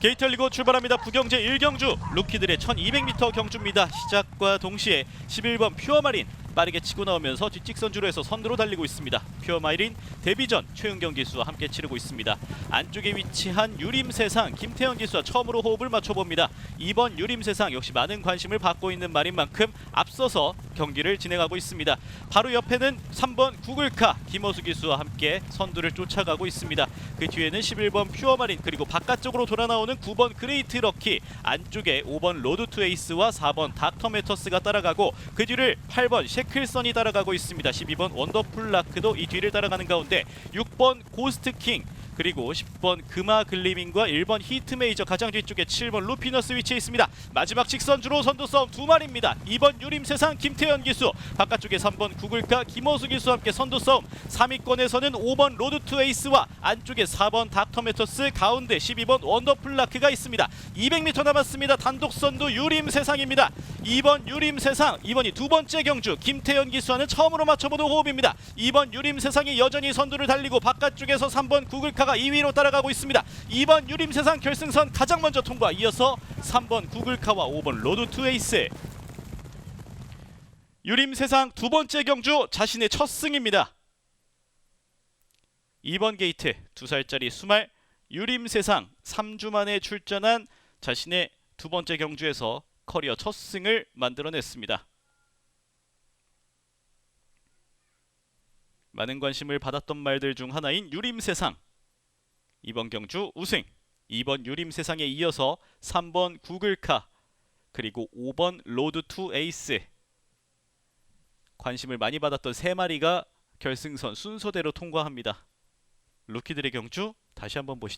게이트 열리고 출발합니다. 부경제 1경주 루키들의 1200m 경주입니다. 시작과 동시에 11번 퓨어마린 빠르게 치고 나오면서 뒷직선주로 해서 선두로 달리고 있습니다. 퓨어마린 데뷔전 최은경 기수와 함께 치르고 있습니다. 안쪽에 위치한 유림세상 김태현 기수와 처음으로 호흡을 맞춰봅니다. 이번 유림세상 역시 많은 관심을 받고 있는 말인 만큼 앞서서 경기를 진행하고 있습니다. 바로 옆에는 3번 구글카 김호수 기수와 함께 선두를 쫓아가고 있습니다. 그 뒤에는 11번 퓨어마린 그리고 바깥쪽으로 돌아 나오는 9번 그레이트 럭키 안쪽에 5번 로드 투 에이스와 4번 닥터 메터스가 따라가고 그 뒤를 8번 셰클선이 따라가고 있습니다. 12번 원더풀 라크도 이 뒤를 따라가는 가운데 6번 고스트 킹 그리고 10번 금화 글리밍과 1번 히트 메이저 가장 뒤쪽에 7번 루피너스 위치해 있습니다. 마지막 직선 주로 선두 싸움 두 마리입니다. 2번 유림세상 김태현 기수, 바깥쪽에 3번 구글카 김호수 기수와 함께 선두 싸움. 3위권에서는 5번 로드 투 에이스와 안쪽에 4번 닥터메터스, 가운데 12번 원더플라크가 있습니다. 200m 남았습니다. 단독 선두 유림세상입니다. 2번 유림세상, 이번이 두 번째 경주 김태현 기수와는 처음으로 맞춰보는 호흡입니다. 2번 유림세상이 여전히 선두를 달리고 바깥쪽에서 3번 구글카가 2위로 따라가고 있습니다. 2번 유림세상 결승선 가장 먼저 통과. 이어서 3번 구글카와 5번 로드 투 에이스. 유림세상 두 번째 경주 자신의 첫 승입니다. 2번 게이트 두 살짜리 수말 유림세상 3주 만에 출전한 자신의 두 번째 경주에서 커리어 첫 승을 만들어냈습니다. 많은 관심을 받았던 말들 중 하나인 유림세상 이번 경주 우승 2번 유림 세상에 이어서 3번 구글카 그리고 5번 로드 투 에이스 관심을 많이 받았던 세 마리가 결승선 순서대로 통과합니다. 루키들의 경주 다시 한번 보시죠.